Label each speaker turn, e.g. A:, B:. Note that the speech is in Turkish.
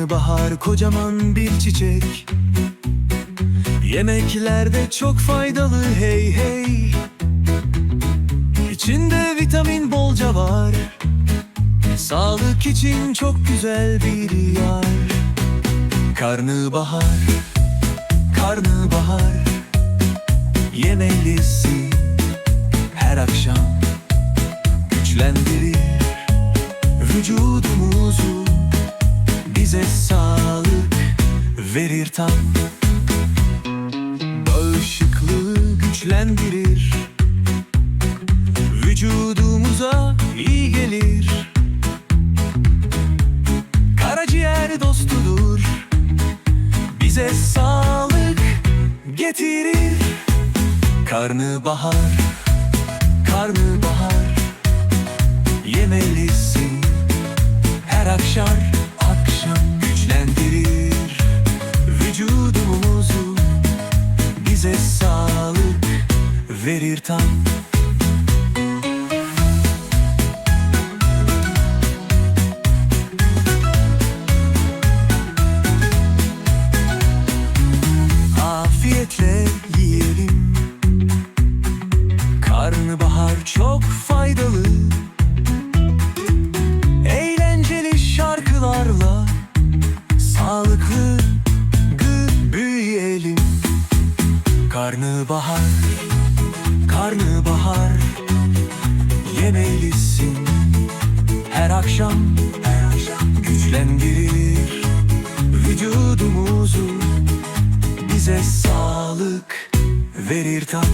A: Karnabahar kocaman bir çiçek. Yemeklerde çok faydalı hey hey. İçinde vitamin bolca var. Sağlık için çok güzel bir yer. Karnabahar Karnabahar Yemelisin her akşam. Güçlendirir vücudumuzu Bize sağlık verir tam. Bağışıklığı güçlendirir. Vücudumuza iyi gelir. Karaciğer dostudur. Bize sağlık getirir. Karnabahar Karnabahar Yemelisin bize sağlık verir tam Afiyetle yiyelim. Karnabahar çok Karnabahar Karnabahar Yemelisin Her akşam Her akşam. Güçlendirir Vücudumuzu. Bize sağlık Verir tam